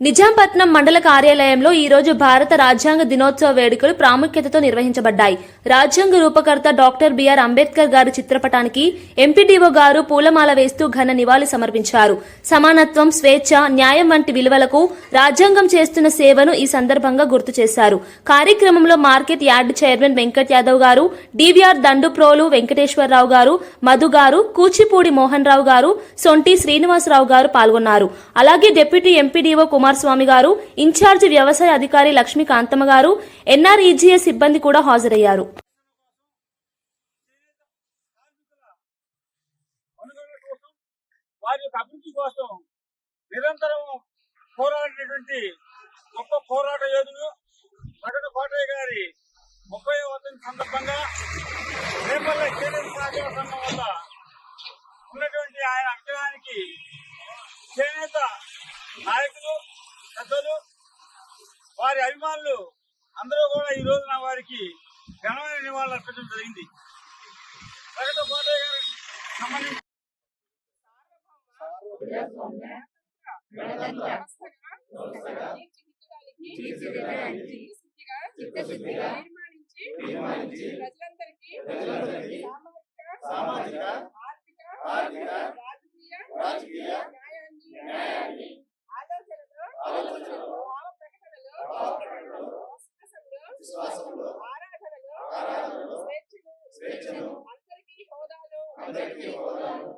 నిజాంపట్నం మండల కార్యాలయంలో ఈ రోజు భారత రాజ్యాంగ దినోత్సవ వేడుకలు ప్రాముఖ్యతతో నిర్వహించబడ్డాయి. రాజ్యాంగ రూపకర్త డాక్టర్ బిఆర్ అంబేద్కర్ గారి చిత్రపటానికి ఎంపీడీఓ గారు పూలమాల వేస్తూ ఘన నివాళి సమర్పించారు. సమానత్వం స్వేచ్ఛ న్యాయం వంటి విలువలకు రాజ్యాంగం చేస్తున్న సేవను ఈ సందర్భంగా గుర్తు చేశారు. కార్యక్రమంలో market yard chairman Venkat Yadav గారు డివిఆర్ దండుప్రోలు వెంకటేశ్వరరావు గారు మధు గారు కూచిపూడి మోహన్ రావు గారు సొంటి శ్రీనివాసరావు గారు పాల్గొన్నారు. అలాగే డిప్యూటీ ఎంపీడీఓ కుమార్ కుమారస్వామి గారు ఇన్ఛార్జ్ వ్యవసాయ అధికారి లక్ష్మీ కాంతమ్మ గారు ఎన్ఆర్ఈజీఏ సిబ్బంది కూడా హాజరయ్యారు. వారి యొక్క అభివృద్ధి కోసం నిరంతరం పోరాడినటువంటి గొప్ప పోరాట ప్రకట కోటయ్య గారి ముప్పై సందర్భంగా రేపల్ల చేనేత సహకార సంఘం వల్ల ఉన్నటువంటి ఆయన అగ్రహానికి చేనేత నాయకులు పెద్దలు వారి అభిమానులు అందరూ కూడా ఈ రోజున వారికి ఘనమైన నివాళులు అర్పించడం జరిగింది. ప్రకట కోటయ్య గారికి సంబంధించి ప్రజలందరికీ సామాజిక ఆర్థిక రాజకీయ విశ్వాసంలో ఆరాధనలో స్వేచ్ఛను అందరికీ హోదాలు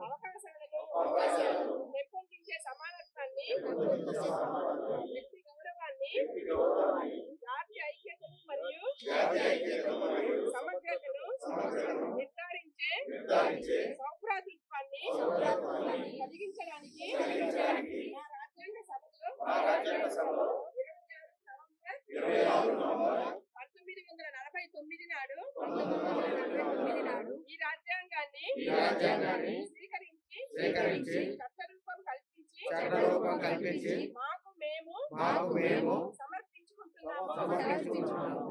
అవకాశాలను పెంపొందించే సమానత్వాన్ని వ్యక్తి గౌరవాన్ని జాతీయ ఐక్యతను మరియు నాడు ఈ రాజ్యాంగాన్ని స్వీకరించి చట్టరూపం కల్పించి మాకు మేము మాకు మేము సమర్పించుకుంటున్నాము.